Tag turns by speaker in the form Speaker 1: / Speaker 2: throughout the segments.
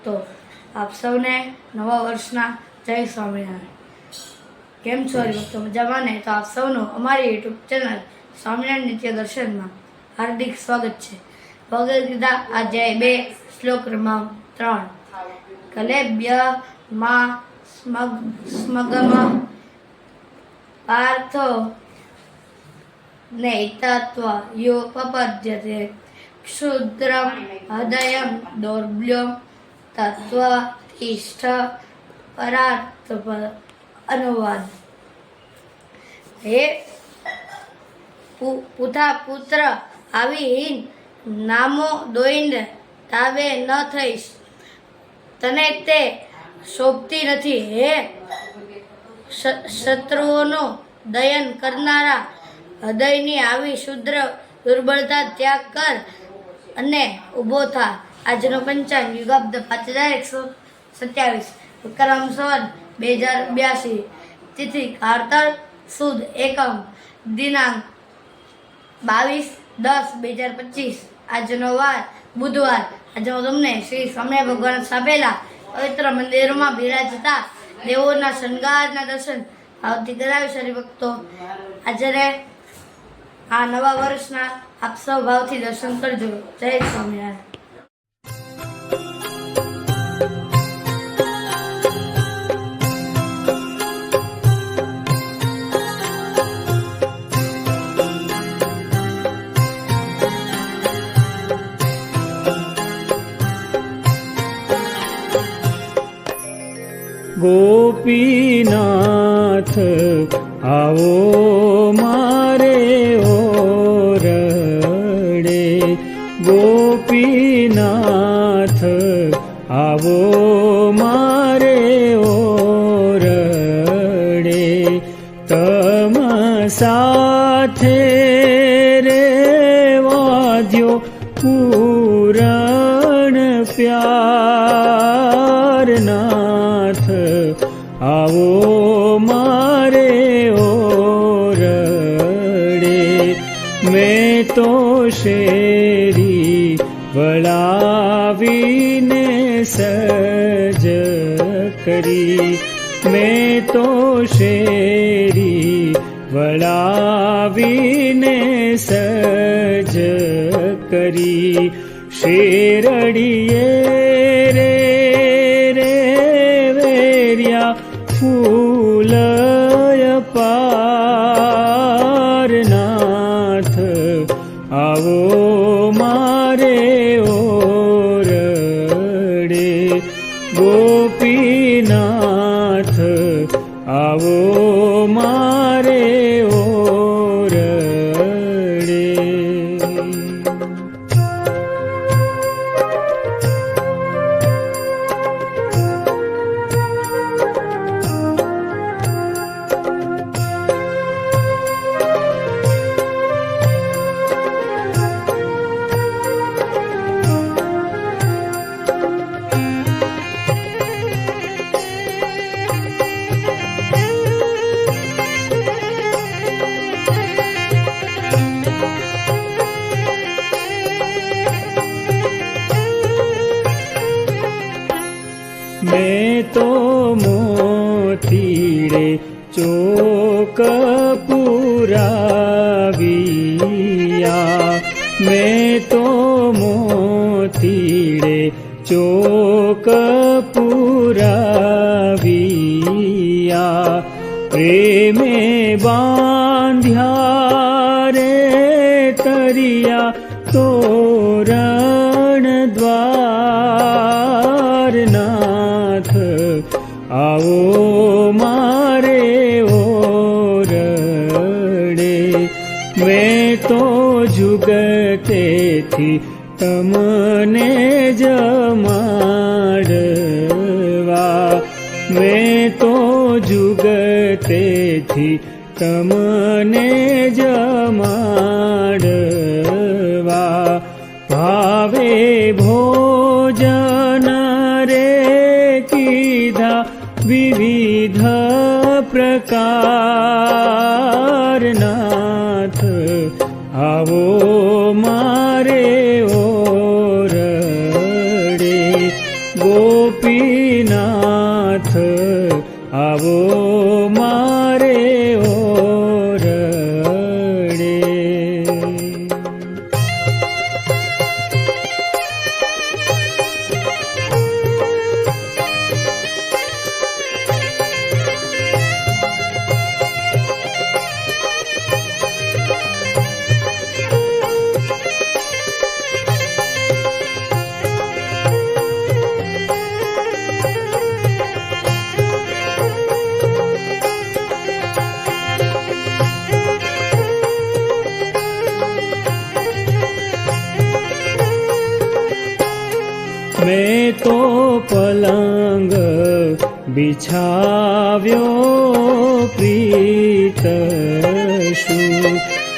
Speaker 1: ભક્તો આપ સૌને નવા વર્ષના જય સ્વામિનારાયણ. કેમ છો તો મજામાં ને? તો આપ સૌનું અમારી યુટ્યુબ ચેનલ સ્વામિનારાયણ નિત્ય દર્શનમાં હાર્દિક સ્વાગત છે. ભગવદ્ ગીતા અધ્યાય બે શ્લોક ક્રમાંક ત્રણ. કલેબ્યમાં સ્મગ સ્મગમ પાર્થો નૈતત્વ યો પપદ્યતે ક્ષુદ્રમ હૃદયમ દૌર્બલ્યો તત્વ તિષ્ઠ પરાર્થ અનુવાદ હે પુથા પુત્ર આવી નામો દોઈને તાવે ન થઈશ તને તે શોભતી નથી હે શત્રુઓનો દયન કરનારા હૃદયની આવી શુદ્ર દુર્બળતા ત્યાગ કર અને ઊભો થા। આજનો પંચાંગ યુગાબ્દ પાંચ હજાર એકસો સત્યાવીસ. વિક્રમ સંવત બે હજાર બ્યાસી તિથિ કારતર સુદ, એકમ. દિનાંક, બાવીસ, દસ બે હજાર પચીસ આજનો વાર, બુધવાર. આજે હું તમને શ્રી સ્વામિનારાયણ ભગવાન સ્થાપેલા પવિત્ર મંદિરોમાં બિરાજતા દેવોના શણગારના દર્શન આવતી કરાવીશ ભક્તો આજે આ નવા વર્ષના આપ સૌ ભાવથી દર્શન કરજો. જય સ્વામિનારાયણ.
Speaker 2: સાથે રે વાદ્યો પૂરણ પ્યારનાથ આવો મારે ઓરડે મેં તો શેરી વળાવીને સજ કરી. કરી શેરડીએ મેં તો મોતીડે ચોક પુરાવિયા. મેં તો મોતીડે ચોક પુરાવિયા. પ્રેમે બાંધ્યા દ્વારનાથ આવો મારે ઓરડે મેં તો જુગતેથી તમને જમાડવા મેં તો જુગતેથી તમને विविध प्रकारना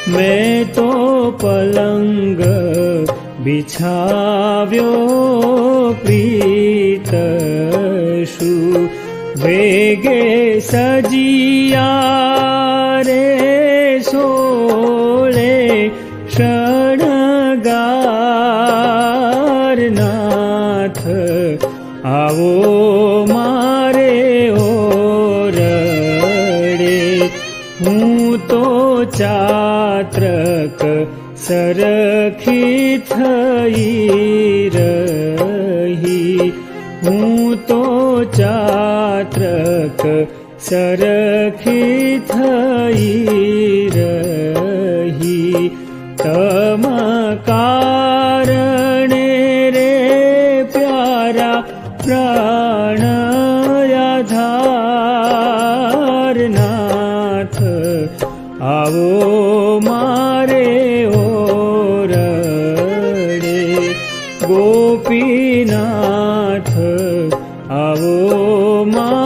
Speaker 2: મેં તો પલંગ બિછાવ્યો પ્રીત શું? વેગે સજિયા રે સોળે શણગારનાથ આવો सरखि थीर महतो चात्र सरखि ईरी त तमका गोपीनाथ आवो मा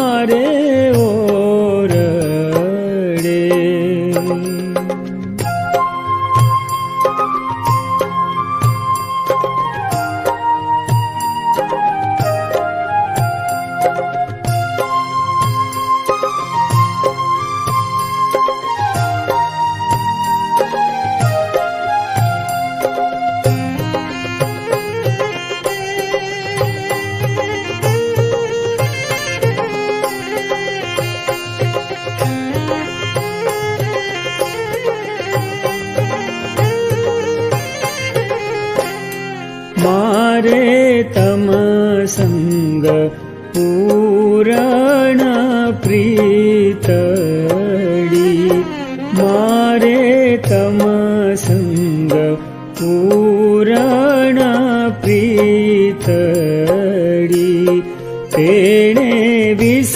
Speaker 2: તેણે વિસ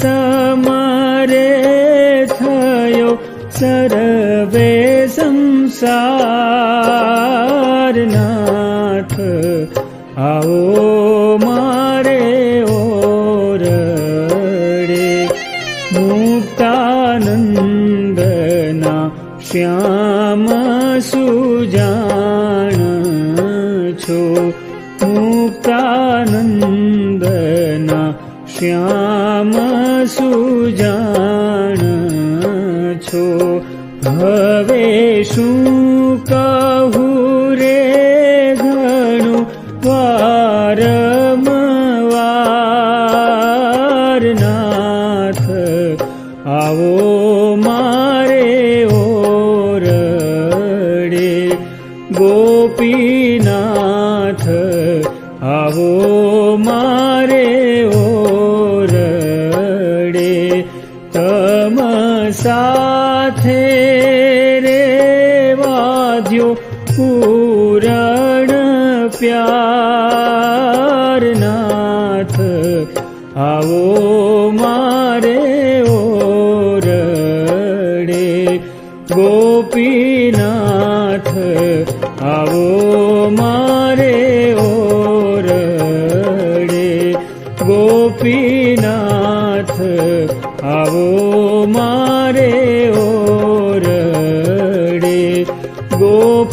Speaker 2: સમરે થયો સર્વે સંસારનાથ આવો મારે ઓરડે મુક્તાનંદના શ્યામ સુજાણ श्याम सुजान सुो भवेशु कहु તમ સાથે રે વાદ્યો પૂરણ પ્યારનાથ. આવો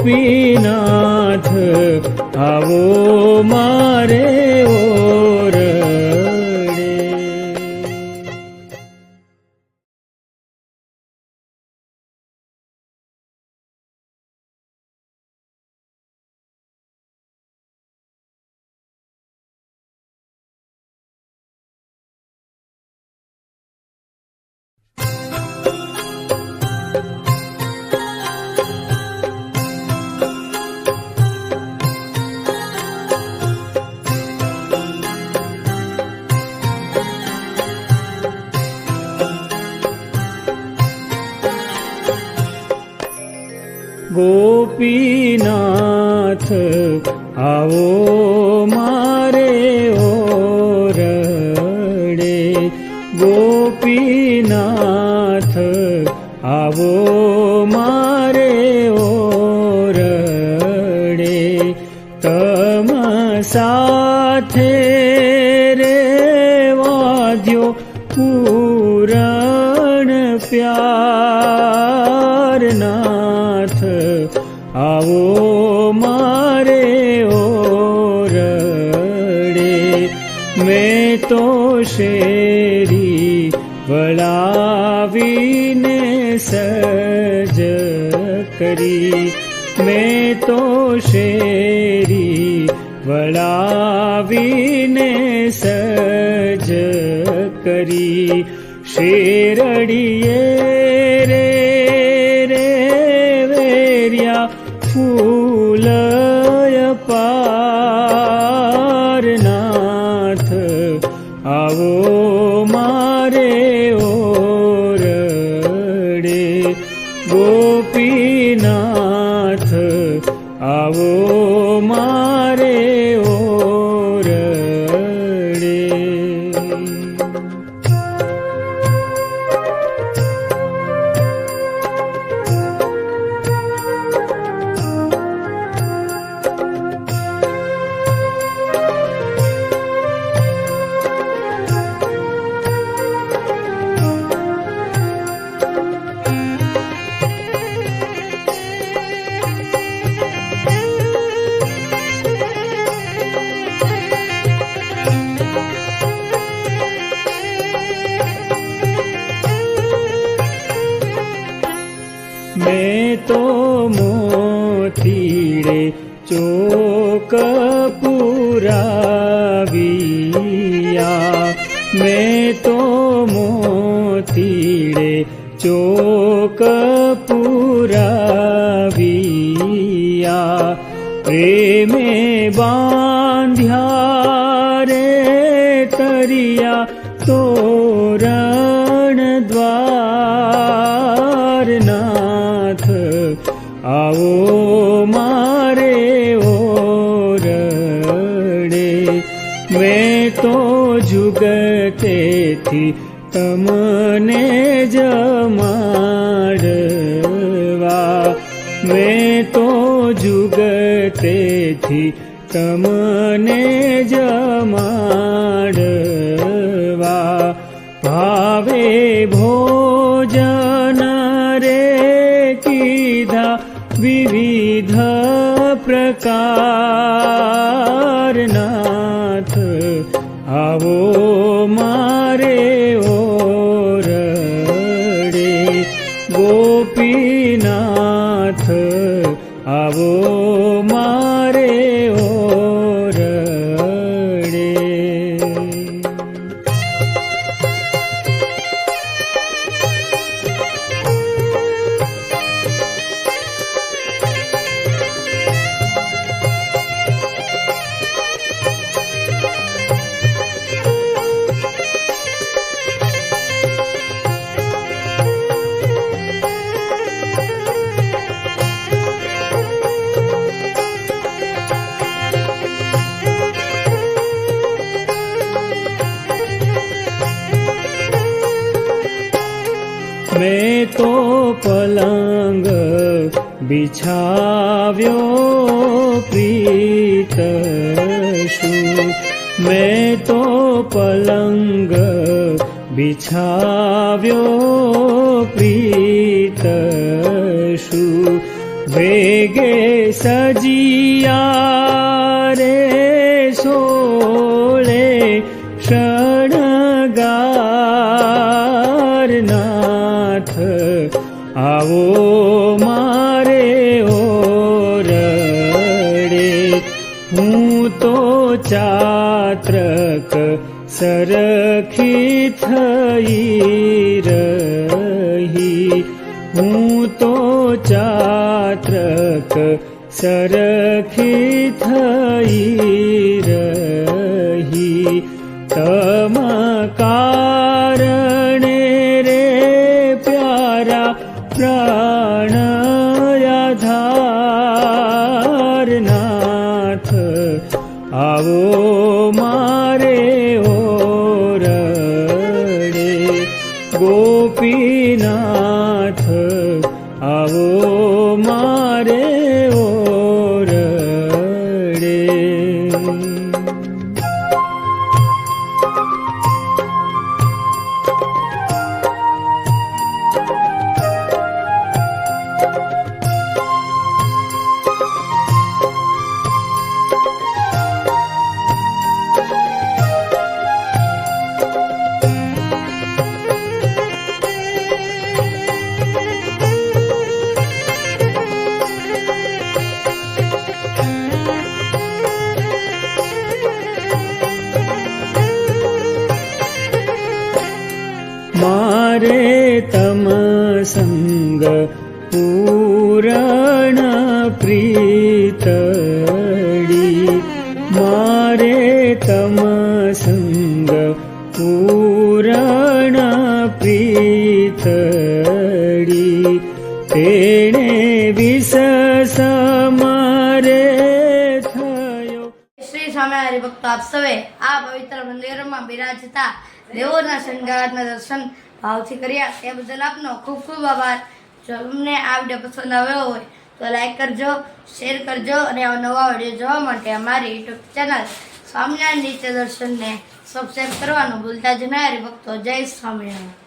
Speaker 2: ગોપીનાથ આવો વળાવીને સજ કરી શેરડીએ તો મોતીડે ચોક પુરાવિયા. મેં તો મોતીડે ચોક પુરાવિયા. પ્રેમે બાંધ્યા જુગતેથી તમને જમાડવા મેં તો જુગતેથી તમને જમાડવા ભાવે ભોજન રે કીધા વિવિધ પ્રકારનાથ બિછાવ્યો પ્રીત શું મેં તો પલંગ બિછાવ્યો પ્રીત શું વેગે સજિયા રે સોળે શણગારનાથ આવો હું તો ચાત્રક સરખી થઈ રહી હું તો ચાત્રક સરખી થઈ રહી તમ મારે ઓરડે ગોપીનાથ આવો
Speaker 1: આપ સૌએ આ પવિત્ર મંદિરોમાં બિરાજતા દેવોના શણગારના દર્શન ભાવથી કર્યા. તે બદલ આપનો ખૂબ ખૂબ આભાર. જો તમને આ વીડિયો પસંદ આવ્યો હોય તો લાઈક કરજો, શેર કરજો અને આવા નવા વીડિયો જોવા માટે અમારી યુટ્યુબ ચેનલ સ્વામિનારાયણ નીચે દર્શનને સબસ્ક્રાઈબ કરવાનું ભૂલતા જ ના ભક્તો, જય સ્વામિનારાયણ.